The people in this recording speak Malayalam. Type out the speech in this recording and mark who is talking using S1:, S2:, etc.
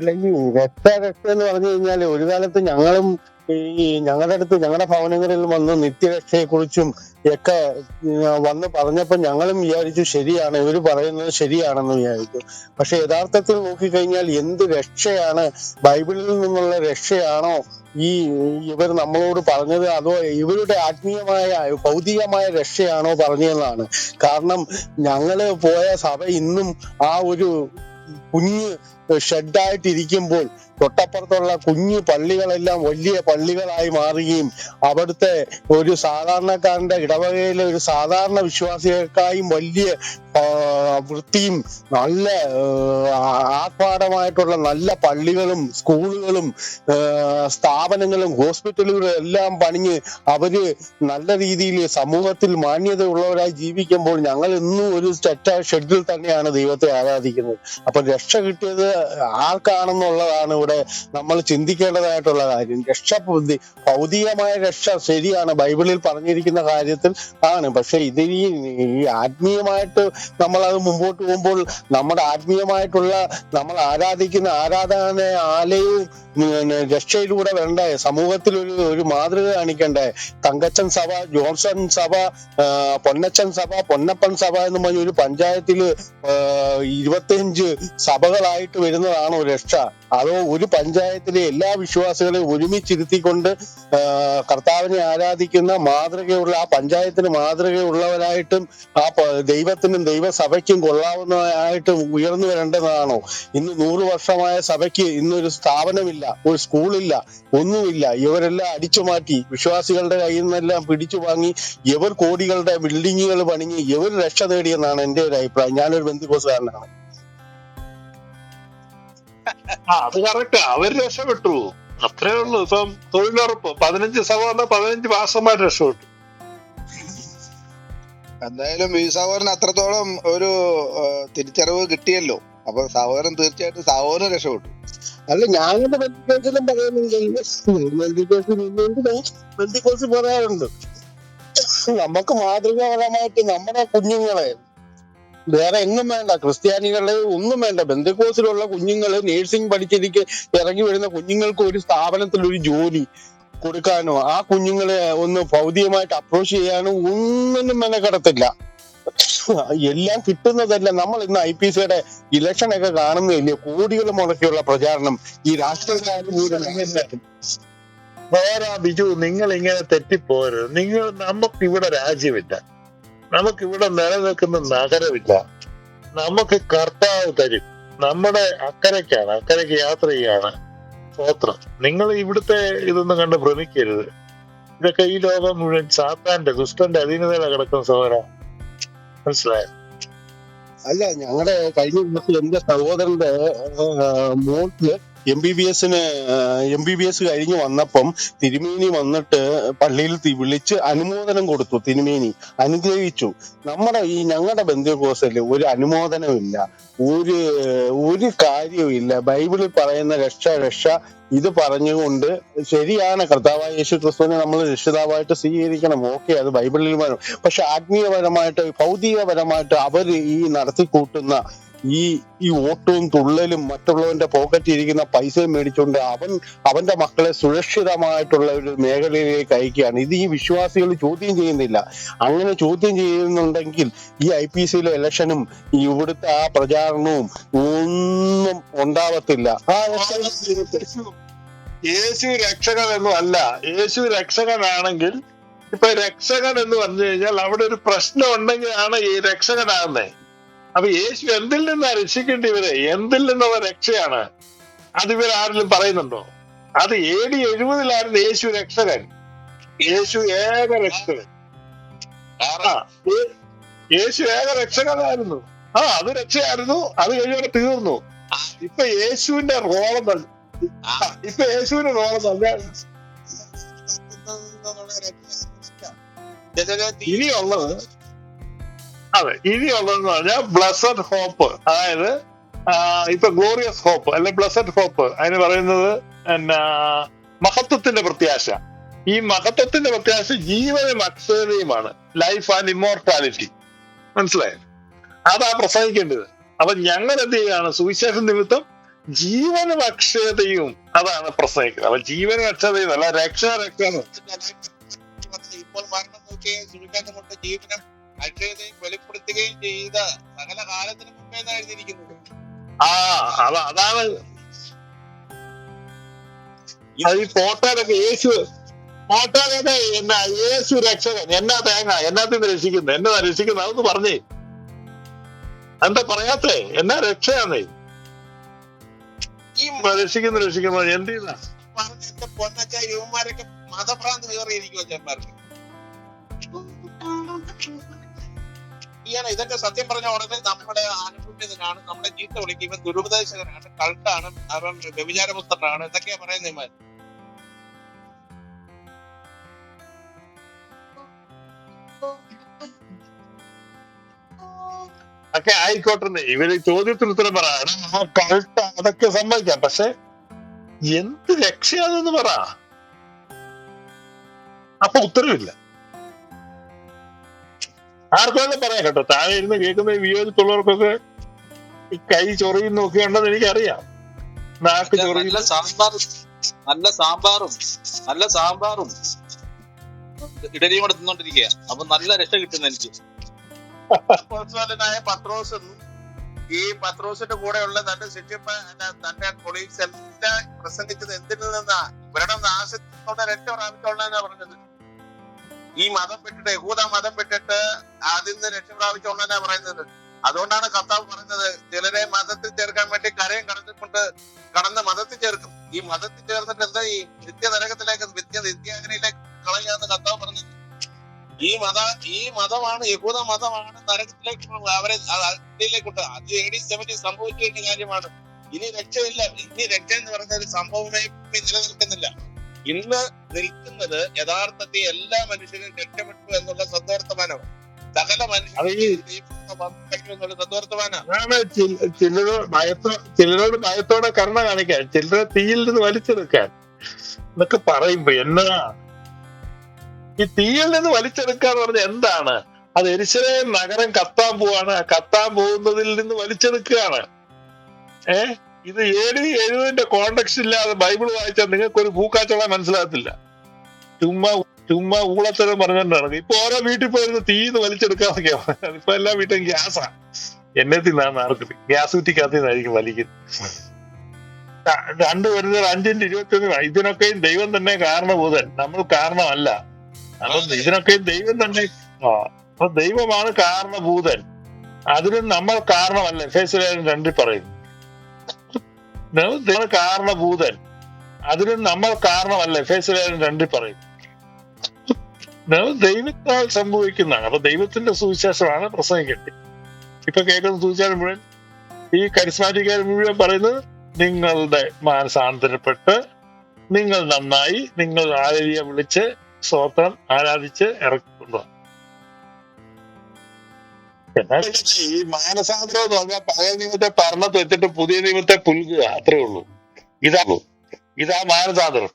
S1: അല്ല ഈ വ്യക്ത രക്ഷ എന്ന് പറഞ്ഞു കഴിഞ്ഞാൽ ഒരു കാലത്ത് ഞങ്ങളും ഈ ഞങ്ങളുടെ അടുത്ത് ഞങ്ങളുടെ ഭവനങ്ങളിൽ വന്ന് നിത്യരക്ഷയെ കുറിച്ചും ഒക്കെ വന്ന് പറഞ്ഞപ്പോ ഞങ്ങളും വിചാരിച്ചു ശരിയാണ് ഇവർ പറയുന്നത് ശരിയാണെന്ന് വിചാരിച്ചു. പക്ഷെ യഥാർത്ഥത്തിൽ നോക്കിക്കഴിഞ്ഞാൽ എന്ത് രക്ഷയാണ്? ബൈബിളിൽ നിന്നുള്ള രക്ഷയാണോ? ഈ ഇവർ നമ്മളോട് പറഞ്ഞത് അതോ ഇവരുടെ ആത്മീയമായ ഭൗതികമായ രക്ഷയാണോ പറഞ്ഞതെന്നാണ്. കാരണം ഞങ്ങൾ പോയ സഭ ഇന്നും ആ ഒരു കുഞ്ഞ് ഷെഡായിട്ടിരിക്കുമ്പോൾ തൊട്ടപ്പുറത്തുള്ള കുഞ്ഞു പള്ളികളെല്ലാം വലിയ പള്ളികളായി മാറുകയും അവിടുത്തെ ഒരു സാധാരണക്കാരന്റെ ഇടവകയിലെ ഒരു സാധാരണ വിശ്വാസികൾക്കായും വലിയ വൃത്തിയും നല്ല ആത്മാരമായിട്ടുള്ള നല്ല പള്ളികളും സ്കൂളുകളും സ്ഥാപനങ്ങളും ഹോസ്പിറ്റലുകളും എല്ലാം പണിഞ്ഞ് അവർ നല്ല രീതിയിൽ സമൂഹത്തിൽ മാന്യത ഉള്ളവരായി ജീവിക്കുമ്പോൾ ഞങ്ങൾ ഇന്നും ഒരു ചെറ്റ ഷെഡിൽ തന്നെയാണ് ദൈവത്തെ ആരാധിക്കുന്നത്. അപ്പൊ രക്ഷ കിട്ടിയത് ആർക്കാണെന്നുള്ളതാണ് ഇവിടെ നമ്മൾ ചിന്തിക്കേണ്ടതായിട്ടുള്ള കാര്യം. രക്ഷ ബുദ്ധി- ഭൗതികമായ രക്ഷ ശരിയാണ്. ബൈബിളിൽ പറഞ്ഞിരിക്കുന്ന കാര്യത്തിൽ ആണ്. പക്ഷെ ഇത് ഈ ഈ ആത്മീയമായിട്ട് നമ്മൾ അത് മുമ്പോട്ട് പോകുമ്പോൾ നമ്മുടെ ആത്മീയമായിട്ടുള്ള നമ്മൾ ആരാധിക്കുന്ന ആരാധന ആലയവും രക്ഷയിലൂടെ വരണ്ടേ സമൂഹത്തിൽ ഒരു ഒരു മാതൃക കാണിക്കണ്ടേ? തങ്കച്ചൻ സഭ ജോൺസൺ സഭ പൊന്നച്ചൻ സഭ പൊന്നപ്പൻ സഭ എന്ന് പറഞ്ഞ ഒരു പഞ്ചായത്തിൽ ഇരുപത്തിയഞ്ച് സഭകളായിട്ട് വരുന്നതാണോ രക്ഷ? അതോ ഒരു പഞ്ചായത്തിലെ എല്ലാ വിശ്വാസികളെയും ഒരുമിച്ചിരുത്തിക്കൊണ്ട് കർത്താവിനെ ആരാധിക്കുന്ന മാതൃകയുള്ള ആ പഞ്ചായത്തിന് മാതൃകയുള്ളവരായിട്ടും ആ ദൈവത്തിനും ദൈവസഭയ്ക്കും കൊള്ളാവുന്നതായിട്ടും ഉയർന്നു വരേണ്ടതാണോ? ഇന്ന് നൂറു വർഷമായ സഭയ്ക്ക് ഇന്നൊരു സ്ഥാപനമില്ല ഒരു സ്കൂളില്ല ഒന്നുമില്ല. ഇവരെല്ലാം അടിച്ചു മാറ്റി വിശ്വാസികളുടെ കയ്യിൽ നിന്നെല്ലാം പിടിച്ചു വാങ്ങി ഇവർ കോടികളുടെ ബിൽഡിങ്ങുകൾ പണിഞ്ഞ് ഇവർ രക്ഷ നേടിയെന്നാണ് എന്റെ ഒരു അഭിപ്രായം. ഞാനൊരു ബന്ധുക്കോസുകാരനാണ്.
S2: ആ അത് കറക്റ്റ് അവർ രക്ഷപ്പെട്ടു. അത്രേ ഉള്ളൂ. ഇപ്പം തൊഴിലുറപ്പ്. പതിനഞ്ച് സവർണ പതിനഞ്ച് മാസന്മാർ രക്ഷപ്പെട്ടു.
S3: എന്തായാലും ഈ സഹോദരൻ അത്രത്തോളം ഒരു തിരിച്ചറിവ് കിട്ടിയല്ലോ. അപ്പൊ സഹോദരൻ തീർച്ചയായിട്ടും സഹോദരൻ രക്ഷപ്പെട്ടു.
S1: അല്ല ഞാൻ ബന്ധുക്കോസിലും ബന്ധുക്കോസ് പറയാറുണ്ട് നമുക്ക് മാതൃകാപരമായിട്ട് നമ്മുടെ കുഞ്ഞുങ്ങളെ വേറെ എങ്ങും വേണ്ട. ക്രിസ്ത്യാനികളെ ഒന്നും വേണ്ട. ബന്ധുക്കോസിലുള്ള കുഞ്ഞുങ്ങൾ നേഴ്സിംഗ് പഠിച്ചിരിക്കെ ഇറങ്ങി വരുന്ന കുഞ്ഞുങ്ങൾക്ക് ഒരു സ്ഥാപനത്തിൽ ഒരു ജോലി കൊടുക്കാനോ ആ കുഞ്ഞുങ്ങളെ ഒന്ന് ഭൗതികമായിട്ട് അപ്രോച്ച് ചെയ്യാനോ ഒന്നിനും മെനക്കെടത്തില്ല. എല്ലാം കിട്ടുന്നതല്ല. നമ്മൾ ഇന്ന് ഐ പി സിയുടെ ഇലക്ഷൻ ഒക്കെ കാണുന്നില്ലേ കോടികൾ മുടക്കിയുള്ള പ്രചാരണം ഈ രാഷ്ട്രീയക്കാരും
S2: പോരാ ബിജു നിങ്ങൾ ഇങ്ങനെ തെറ്റിപ്പോരുത്. നിങ്ങൾ നമുക്ക് ഇവിടെ രാജ്യമില്ല. നമുക്ക് ഇവിടെ നിലനിൽക്കുന്ന നഗരമില്ല. നമുക്ക് കർത്താവ് തരും. നമ്മുടെ അക്കരയ്ക്കാണ് അക്കരയ്ക്ക് യാത്ര ചെയ്യാണ് സ്തോത്രം നിങ്ങൾ ഇവിടുത്തെ ഇതൊന്നും കണ്ട് ഭ്രമിക്കരുത്. ഇതൊക്കെ ഈ ലോകം മുഴുവൻ സാത്താന്റെ ദുഷ്ടന്റെ അധീനതയില കിടക്കുന്ന സഹോദര മനസ്സിലായോ?
S1: അല്ല ഞങ്ങളുടെ കഴിഞ്ഞ ദിവസം എന്റെ സഹോദരന്റെ മോൾക്ക് എം ബി ബി എസിന് എം ബി ബി എസ് കഴിഞ്ഞ് വന്നപ്പം തിരുമേനി വന്നിട്ട് പള്ളിയിൽ വിളിച്ച് അനുമോദനം കൊടുത്തു തിരുമേനി. അനുഗ്രഹിച്ചു. നമ്മുടെ ഈ ഞങ്ങളുടെ ബന്ധുക്കോസൽ ഒരു അനുമോദനമില്ല. ഒരു ഒരു കാര്യവുമില്ല. ബൈബിളിൽ പറയുന്ന രക്ഷ രക്ഷ ഇത് പറഞ്ഞുകൊണ്ട് ശരിയാണ് കർത്താവായ യേശു ക്രിസ്തുവിനെ നമ്മൾ രക്ഷിതാവായിട്ട് സ്വീകരിക്കണം ഓക്കെ അത് ബൈബിളിൽ വരും പക്ഷെ ആത്മീയപരമായിട്ട് ഭൗതികപരമായിട്ട് അവർ ഈ നടത്തിക്കൂട്ടുന്ന ഈ ഈ ഓട്ടവും തുള്ളലും മറ്റുള്ളവന്റെ പോക്കറ്റ് ഇരിക്കുന്ന പൈസയും മേടിച്ചുകൊണ്ട് അവൻ അവന്റെ മക്കളെ സുരക്ഷിതമായിട്ടുള്ള ഒരു മേഖലയിലേക്ക് അയക്കുകയാണ് ഇത് ഈ വിശ്വാസികൾ ചോദ്യം ചെയ്യുന്നില്ല അങ്ങനെ ചോദ്യം ചെയ്യുന്നുണ്ടെങ്കിൽ ഈ ഐ പി സിയിലെ ഇലക്ഷനും ഇവിടുത്തെ ആ പ്രചാരണവും ഒന്നും ഉണ്ടാവത്തില്ല ആ
S2: യേശു രക്ഷകൻ എന്നും അല്ല യേശു രക്ഷകനാണെങ്കിൽ ഇപ്പൊ രക്ഷകൻ എന്ന് പറഞ്ഞു കഴിഞ്ഞാൽ അവിടെ ഒരു പ്രശ്നം ഉണ്ടെങ്കിലാണ് ഈ രക്ഷകനാകുന്നത് അപ്പൊ യേശു എന്തിൽ നിന്നാ രക്ഷിക്കേണ്ടി ഇവരെ എന്തിൽ നിന്നുള്ള രക്ഷയാണ്? അത് ഇവർ ആരെങ്കിലും പറയുന്നുണ്ടോ? അത് എ ഡി എഴുപതിലായിരുന്നു യേശു രക്ഷകൻ. യേശു ഏക രക്ഷകൻ. ആ യേശു ഏക രക്ഷകനായിരുന്നു. ആ അത് രക്ഷയായിരുന്നു. അത് കഴിഞ്ഞവരെ തീർന്നു. ഇപ്പൊ യേശുവിന്റെ റോളം ഇപ്പൊ യേശുവിന്റെ റോളെന്നല്ല ഇനിയുള്ളത് അതെ ഇനിയുള്ളതെന്ന് പറഞ്ഞാൽ ബ്ലസഡ് ഹോപ്പ് അതായത് ഇപ്പൊ ഗ്ലോറിയസ് ഹോപ്പ് അല്ലെ ബ്ലസഡ് ഹോപ്പ് അതിന് പറയുന്നത് എന്നാ മഹത്വത്തിന്റെ പ്രത്യാശ. ഈ മഹത്വത്തിന്റെ പ്രത്യാശ ജീവനും അക്ഷരതയുമാണ്. ലൈഫ് ആൻഡ് ഇമ്മോർട്ടാലിറ്റി മനസ്സിലായോ? അതാ പ്രസംഗിക്കേണ്ടത്. അപ്പൊ ഞങ്ങൾ എന്ത് ചെയ്യാണ്? സുവിശേഷ നിമിത്തം ജീവനും അക്ഷയതയും അതാണ് പ്രസംഗിക്കുന്നത്. അപ്പൊ ജീവന അക്ഷയതയും അല്ല രക്ഷ രക്ഷ.
S3: ഇപ്പോൾ മരണം നോക്കുകയും സുവിശേഷം കൊണ്ട് ജീവനം അക്ഷയതയും വെളിപ്പെടുത്തുകയും ചെയ്ത സകല കാലത്തിന് മുമ്പേ എഴുതിയിരിക്കുന്നത്
S2: ആ അത അതാണ്. അത് ഈ ഫോട്ടോയിലൊക്കെ യേശു ഫോട്ടോയിലൊക്കെ എന്നാ യേശു രക്ഷകൻ എന്നാ തേങ്ങ എന്നാത്തിന് രക്ഷിക്കുന്നു എന്നതാ രക്ഷിക്കുന്നു അതൊന്ന് പറഞ്ഞേ. എന്താ പറയാത്തേ? എന്നാ രക്ഷയാന്നേ? രക്ഷിക്കുന്നു രക്ഷിക്കുന്നു എന്ത് ചെയ്താ
S3: പൊന്നച്ച മതഭ്രാന്ത് കയറിയിരിക്കുവോ ചെന്മാർക്ക്. ഇതൊക്കെ സത്യം പറഞ്ഞ ഉടനെ നമ്മുടെ അനുഭവത്തിനാണ് നമ്മുടെ ചീത്ത വിളിക്കും ഇവൻ ദുരുപദേശകനാണ് കൾട്ടാണ് അവൻ വ്യഭിചാരപുത്രനാണ് ഇതൊക്കെയാ പറയുന്നത്
S2: ഒക്കെ ആയിക്കോട്ടെ ഇവർ ചോദ്യത്തിന് ഉത്തരം പറ. കൾട്ട് അതൊക്കെ സമ്മതിക്കാം. പക്ഷെ എന്ത് രക്ഷയാണെന്ന് പറ. അപ്പൊ ഉത്തരവില്ല. ആർക്കും പറയാം കേട്ടോ. താഴെ ഇരുന്ന് കേൾക്കുന്ന വിയോജിപ്പുള്ളവർക്കൊക്കെ ഈ കൈ ചൊറിയുന്ന ഒക്കെ ഉണ്ടെന്ന് എനിക്കറിയാം. നാക്ക് ചൊറിയില്ല
S4: സാമ്പാർ നല്ല സാമ്പാറും നല്ല സാമ്പാറും ഇടലിയും കൂടെ തിന്നോണ്ടിരിക്കുക അപ്പൊ നല്ല രക്ഷ കിട്ടുന്ന എനിക്ക്.
S3: അപ്പോസ്തലനായ പത്രോസും ഈ പത്രോസിന്റെ കൂടെയുള്ള തന്റെ ശിഷ്യപ്പ തന്റെ കൊളീഗ്സ് എല്ലാം പ്രസംഗിച്ചത് എന്തിൽ നിന്നാ? ഇവരുടെ നാശത്തോടെ രക്ഷ പ്രാപിച്ചോളാന്നാ പറഞ്ഞത്. ഈ മതം വിട്ടിട്ട് യഹൂദ മതം വിട്ടിട്ട് അതിൽ നിന്ന് രക്ഷ പറയുന്നത്. അതുകൊണ്ടാണ് കർത്താവ് പറഞ്ഞത് ചിലരെ മതത്തിൽ ചേർക്കാൻ വേണ്ടി കരയും കടന്നിക്കൊണ്ട് കടന്ന് മതത്തിൽ ചേർക്കും. ഈ മതത്തിൽ ചേർന്നിട്ട് എന്താ ഈ നിത്യ നരകത്തിലേക്ക് നിത്യ നിത്യാഗ്നിയിലേക്ക് കളയാന്ന് കർത്താവ് പറഞ്ഞത്? ഈ മത ഈ മതമാണ് യഹൂദ മതമാണ് നരകത്തിലേക്ക് അവരെ അതിലേക്ക് അത് എ ഡി സെവന്റി സംഭവിച്ചു കഴിഞ്ഞ കാര്യമാണ്. ഇനി രക്ഷയില്ല. ഇനി രക്ഷ എന്ന് പറഞ്ഞ ഒരു സംഭവമേ നിലനിൽക്കുന്നില്ല. ഇന്ന് നിൽക്കുന്നത് യഥാർത്ഥത്തിൽ എല്ലാ മനുഷ്യരും രക്ഷപ്പെട്ടു എന്നുള്ള സകല മനുഷ്യരും
S2: ചിലരോട് ഭയത്തോ ചിലരോട് ഭയത്തോടെ കരുണ കാണിക്കാൻ ചിലരെ തീയിൽ നിന്ന് വലിച്ചെടുക്കാൻ എന്നൊക്കെ പറയുമ്പോ എന്നാ ഈ തീയിൽ നിന്ന് വലിച്ചെടുക്കുക എന്ന് പറഞ്ഞ എന്താണ്? അത് എരിശിലേം നഗരം കത്താൻ പോവാണ്. കത്താൻ പോകുന്നതിൽ നിന്ന് വലിച്ചെടുക്കുകയാണ്. ഏ? ഇത് ഏഴ് എഴുതിന്റെ കോണ്ടക്സ്റ്റ് ഇല്ലാതെ ബൈബിൾ വായിച്ചാൽ നിങ്ങൾക്ക് ഒരു പൂക്കാച്ചോള മനസ്സിലാകത്തില്ല. ചുമ്മാ ചുമ്മാ ഊളത്തരം പറഞ്ഞിട്ടാണ് ഇപ്പൊ ഓരോ വീട്ടിൽ പോയിരുന്ന് തീന്ന് വലിച്ചെടുക്കാന്നൊക്കെയാണ് ഇപ്പൊ എല്ലാ വീട്ടിലും ഗ്യാസാ. എന്നെ തിന്നാന്ന് ആർക്കും ഗ്യാസ് കുറ്റിക്കകത്തിന്നായിരിക്കും വലിക്കുന്നത്. രണ്ടു വരുന്ന അഞ്ചിന്റെ ഇരുപത്തി ഇതിനൊക്കെയും ദൈവം തന്നെ കാരണഭൂതൻ നമ്മൾ കാരണമല്ല. അപ്പൊ ഇതിനൊക്കെ ദൈവം തന്നെ ആ അപ്പൊ ദൈവമാണ് കാരണഭൂതൻ. അതിനും നമ്മൾ കാരണമല്ല. എഫേസുകാരൻ രണ്ടിൽ പറയും ദൈവം കാരണഭൂതൻ. അതിനും നമ്മൾ കാരണമല്ല. എഫേസുകാരൻ രണ്ടിൽ പറയും ദൈവം ദൈവത്താൽ സംഭവിക്കുന്നതാണ്. അപ്പൊ ദൈവത്തിന്റെ സുവിശേഷമാണ് പ്രസംഗിക്കേണ്ടത്. ഇപ്പൊ കേൾക്കുന്ന സുവിശേഷം മുഴുവൻ ഈ കരിസ്മാറ്റിക്കാർ മുഴുവൻ പറയുന്നത് നിങ്ങളുടെ മാനസാന്തരപ്പെട്ട് നിങ്ങൾ നന്നായി നിങ്ങൾ ആരെയും വിളിച്ച് സ്തോത്രം ആരാധിച്ച് ഇറക്കിക്കൊണ്ടു എന്നാൽ ഈ മാനസാന്തരം എന്ന് പറഞ്ഞാൽ പഴയ നിയമത്തെ പറഞ്ഞ തെറ്റിട്ട് പുതിയ നിയമത്തെ പുൽകുക അത്രേ ഉള്ളൂ. ഇതാ ഇതാ മാനസാന്തരം.